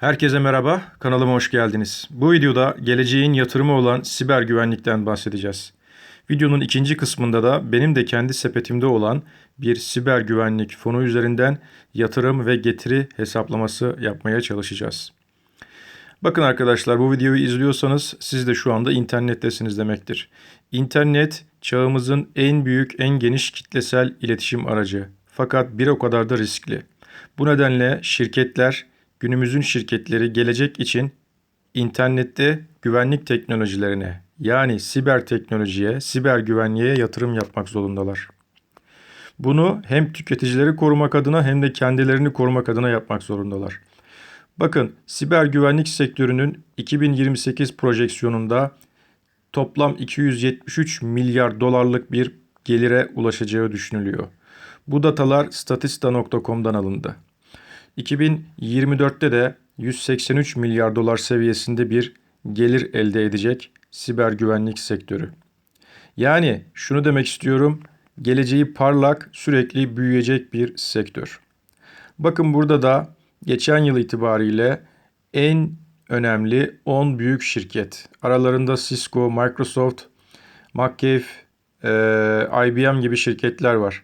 Herkese merhaba, kanalıma hoş geldiniz. Bu videoda geleceğin yatırımı olan siber güvenlikten bahsedeceğiz. Videonun ikinci kısmında da benim de kendi sepetimde olan bir siber güvenlik fonu üzerinden yatırım ve getiri hesaplaması yapmaya çalışacağız. Bakın arkadaşlar bu videoyu izliyorsanız siz de şu anda internettesiniz demektir. İnternet çağımızın en büyük, en geniş kitlesel iletişim aracı. Fakat bir o kadar da riskli. Bu nedenle şirketler günümüzün şirketleri gelecek için internette güvenlik teknolojilerine yani siber teknolojiye, siber güvenliğe yatırım yapmak zorundalar. Bunu hem tüketicileri korumak adına hem de kendilerini korumak adına yapmak zorundalar. Bakın siber güvenlik sektörünün 2028 projeksiyonunda toplam 273 milyar dolarlık bir gelire ulaşacağı düşünülüyor. Bu datalar statista.com'dan alındı. 2024'te de 183 milyar dolar seviyesinde bir gelir elde edecek siber güvenlik sektörü. Yani şunu demek istiyorum, geleceği parlak, sürekli büyüyecek bir sektör. Bakın burada da geçen yıl itibariyle en önemli 10 büyük şirket. Aralarında Cisco, Microsoft, McAfee, IBM gibi şirketler var.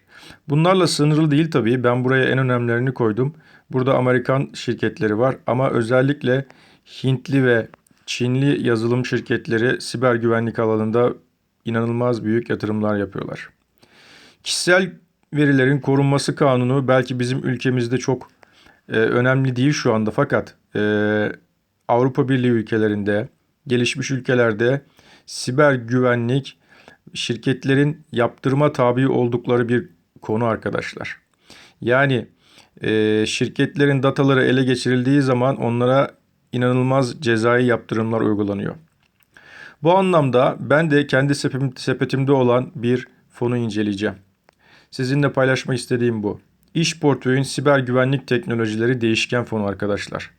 Bunlarla sınırlı değil tabii. Ben buraya en önemlilerini koydum. Burada Amerikan şirketleri var ama özellikle Hintli ve Çinli yazılım şirketleri siber güvenlik alanında inanılmaz büyük yatırımlar yapıyorlar. Kişisel verilerin korunması kanunu belki bizim ülkemizde çok e, önemli değil şu anda fakat e, Avrupa Birliği ülkelerinde, gelişmiş ülkelerde siber güvenlik şirketlerin yaptırma tabi oldukları bir konu arkadaşlar. Yani e, şirketlerin dataları ele geçirildiği zaman onlara inanılmaz cezai yaptırımlar uygulanıyor. Bu anlamda ben de kendi sepetimde olan bir fonu inceleyeceğim. Sizinle paylaşmak istediğim bu. İş portföyün siber güvenlik teknolojileri değişken fonu arkadaşlar.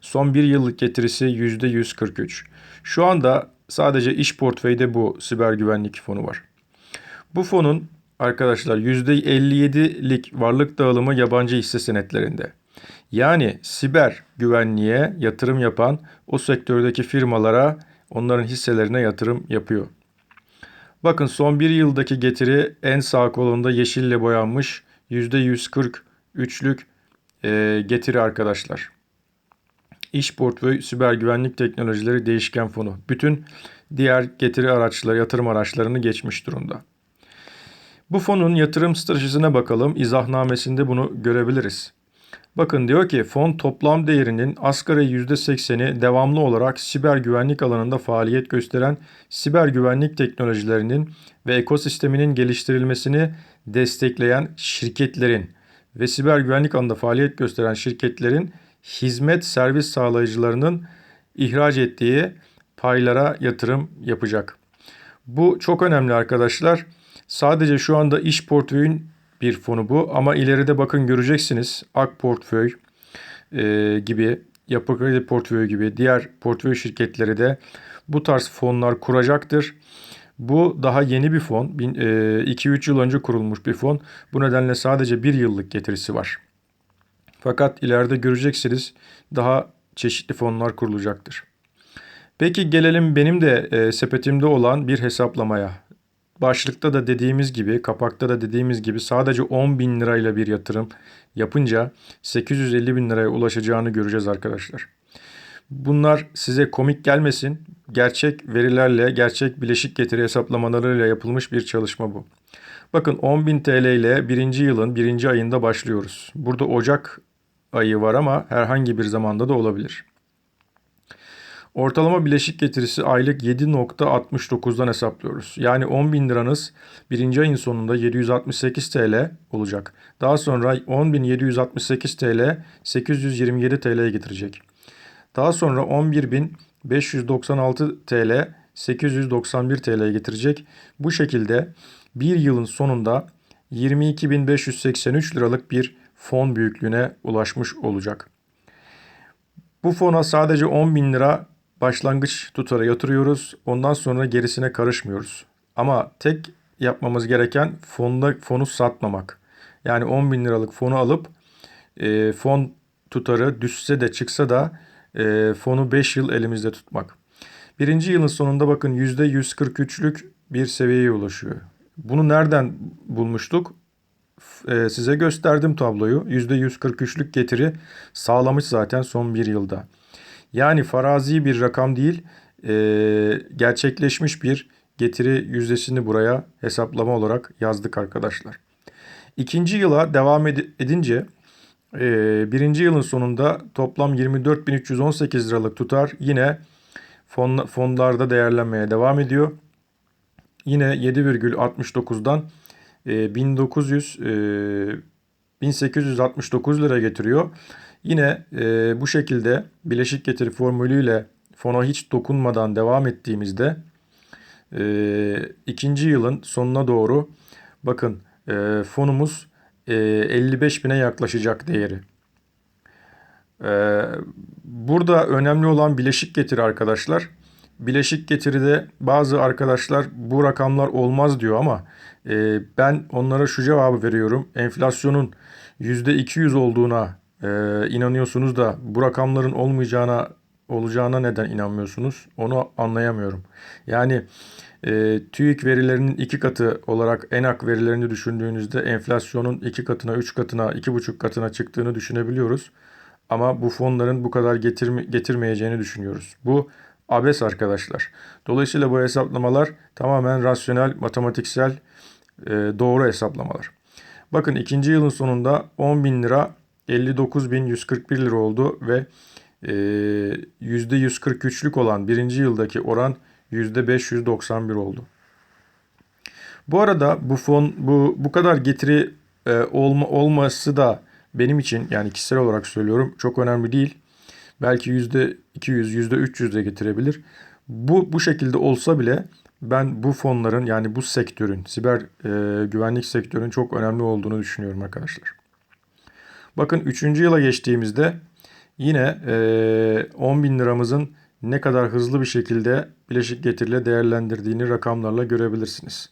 Son bir yıllık getirisi %143. Şu anda sadece iş portföyde bu siber güvenlik fonu var. Bu fonun arkadaşlar %57'lik varlık dağılımı yabancı hisse senetlerinde. Yani siber güvenliğe yatırım yapan o sektördeki firmalara onların hisselerine yatırım yapıyor. Bakın son bir yıldaki getiri en sağ kolunda yeşille boyanmış %143'lük e, getiri arkadaşlar. İş portföy siber güvenlik teknolojileri değişken fonu. Bütün diğer getiri araçları, yatırım araçlarını geçmiş durumda. Bu fonun yatırım stratejisine bakalım. İzahnamesinde bunu görebiliriz. Bakın diyor ki fon toplam değerinin asgari %80'i devamlı olarak siber güvenlik alanında faaliyet gösteren siber güvenlik teknolojilerinin ve ekosisteminin geliştirilmesini destekleyen şirketlerin ve siber güvenlik alanında faaliyet gösteren şirketlerin hizmet servis sağlayıcılarının ihraç ettiği paylara yatırım yapacak. Bu çok önemli arkadaşlar. Sadece şu anda iş portföyün bir fonu bu ama ileride bakın göreceksiniz Ak Portföy e, gibi, Yapı Kredi Portföyü gibi diğer portföy şirketleri de bu tarz fonlar kuracaktır. Bu daha yeni bir fon. 2-3 yıl önce kurulmuş bir fon. Bu nedenle sadece bir yıllık getirisi var. Fakat ileride göreceksiniz daha çeşitli fonlar kurulacaktır. Peki gelelim benim de e, sepetimde olan bir hesaplamaya. Başlıkta da dediğimiz gibi, kapakta da dediğimiz gibi sadece 10 bin lirayla bir yatırım yapınca 850 bin liraya ulaşacağını göreceğiz arkadaşlar. Bunlar size komik gelmesin. Gerçek verilerle, gerçek bileşik getiri hesaplamalarıyla yapılmış bir çalışma bu. Bakın 10.000 TL ile birinci yılın birinci ayında başlıyoruz. Burada Ocak ayı var ama herhangi bir zamanda da olabilir. Ortalama bileşik getirisi aylık 7.69'dan hesaplıyoruz. Yani 10 bin liranız birinci ayın sonunda 768 TL olacak. Daha sonra 10.768 TL 827 TL'ye getirecek. Daha sonra 11.596 TL 891 TL'ye getirecek. Bu şekilde bir yılın sonunda 22.583 liralık bir fon büyüklüğüne ulaşmış olacak. Bu fona sadece 10 bin lira başlangıç tutara yatırıyoruz. Ondan sonra gerisine karışmıyoruz. Ama tek yapmamız gereken fonda fonu satmamak. Yani 10 bin liralık fonu alıp e, fon tutarı düşse de çıksa da e, fonu 5 yıl elimizde tutmak. Birinci yılın sonunda bakın %143'lük bir seviyeye ulaşıyor. Bunu nereden bulmuştuk? E, size gösterdim tabloyu. %143'lük getiri sağlamış zaten son bir yılda. Yani farazi bir rakam değil, e, gerçekleşmiş bir getiri yüzdesini buraya hesaplama olarak yazdık arkadaşlar. İkinci yıla devam ed- edince e, birinci yılın sonunda toplam 24.318 liralık tutar yine fon, fonlarda değerlenmeye devam ediyor. Yine 7,69'dan e, 1900 e, 1869 lira getiriyor. Yine e, bu şekilde bileşik getiri formülüyle fona hiç dokunmadan devam ettiğimizde e, ikinci yılın sonuna doğru bakın e, fonumuz e, 55 bine yaklaşacak değeri. E, burada önemli olan bileşik getiri arkadaşlar. Bileşik getiride bazı arkadaşlar bu rakamlar olmaz diyor ama e, ben onlara şu cevabı veriyorum. Enflasyonun %200 olduğuna e, inanıyorsunuz da bu rakamların olmayacağına olacağına neden inanmıyorsunuz? Onu anlayamıyorum. Yani e, TÜİK verilerinin iki katı olarak ENAK verilerini düşündüğünüzde enflasyonun iki katına, üç katına, iki buçuk katına çıktığını düşünebiliyoruz. Ama bu fonların bu kadar getirme, getirmeyeceğini düşünüyoruz. Bu abes arkadaşlar. Dolayısıyla bu hesaplamalar tamamen rasyonel, matematiksel, e, doğru hesaplamalar. Bakın ikinci yılın sonunda 10 bin lira 59.141 lira oldu ve e, %143'lük olan birinci yıldaki oran %591 oldu. Bu arada bu fon bu bu kadar getiri e, olma, olması da benim için yani kişisel olarak söylüyorum çok önemli değil. Belki %200, %300 de getirebilir. Bu bu şekilde olsa bile ben bu fonların yani bu sektörün, siber e, güvenlik sektörünün çok önemli olduğunu düşünüyorum arkadaşlar. Bakın 3. yıla geçtiğimizde yine e, 10 bin liramızın ne kadar hızlı bir şekilde bileşik getiriyle değerlendirdiğini rakamlarla görebilirsiniz.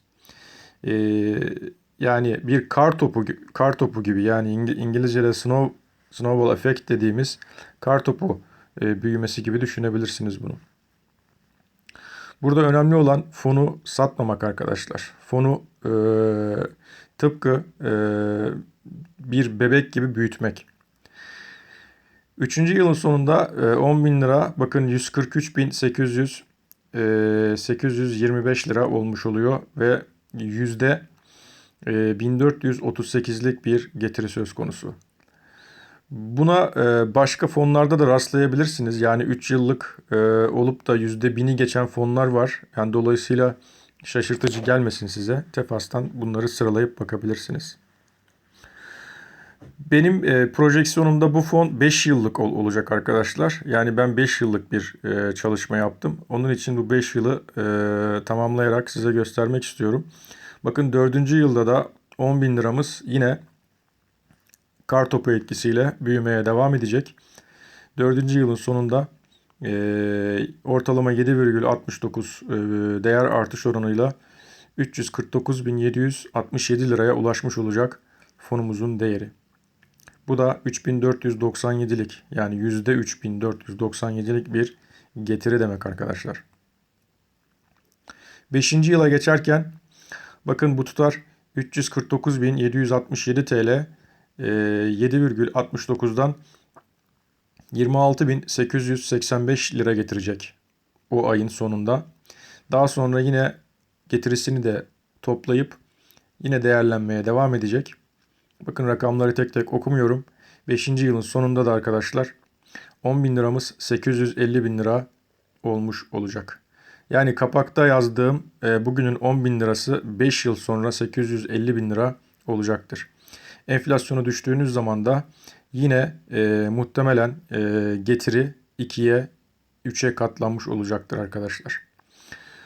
E, yani bir kar topu kar topu gibi yani İngilizce'de snow snowball effect dediğimiz kar topu e, büyümesi gibi düşünebilirsiniz bunu. Burada önemli olan fonu satmamak arkadaşlar. Fonu e, tıpkı e, bir bebek gibi büyütmek. Üçüncü yılın sonunda e, 10 bin lira bakın 143 bin 800 e, 825 lira olmuş oluyor ve yüzde e, 1438'lik bir getiri söz konusu. Buna e, başka fonlarda da rastlayabilirsiniz. Yani 3 yıllık e, olup da %1000'i geçen fonlar var. Yani dolayısıyla şaşırtıcı gelmesin size. Tefas'tan bunları sıralayıp bakabilirsiniz. Benim e, projeksiyonumda bu fon 5 yıllık ol, olacak arkadaşlar. Yani ben 5 yıllık bir e, çalışma yaptım. Onun için bu 5 yılı e, tamamlayarak size göstermek istiyorum. Bakın 4. yılda da 10 bin liramız yine kar topu etkisiyle büyümeye devam edecek. 4. yılın sonunda e, ortalama 7,69 e, değer artış oranıyla 349.767 liraya ulaşmış olacak fonumuzun değeri. Bu da 3497'lik yani %3497'lik bir getiri demek arkadaşlar. 5. yıla geçerken bakın bu tutar 349.767 TL 7,69'dan 26.885 lira getirecek bu ayın sonunda. Daha sonra yine getirisini de toplayıp yine değerlenmeye devam edecek. Bakın rakamları tek tek okumuyorum. 5. yılın sonunda da arkadaşlar 10 bin liramız 850 bin lira olmuş olacak. Yani kapakta yazdığım e, bugünün 10 bin lirası 5 yıl sonra 850 bin lira olacaktır. Enflasyonu düştüğünüz zaman da yine e, muhtemelen e, getiri 2'ye 3'e katlanmış olacaktır arkadaşlar.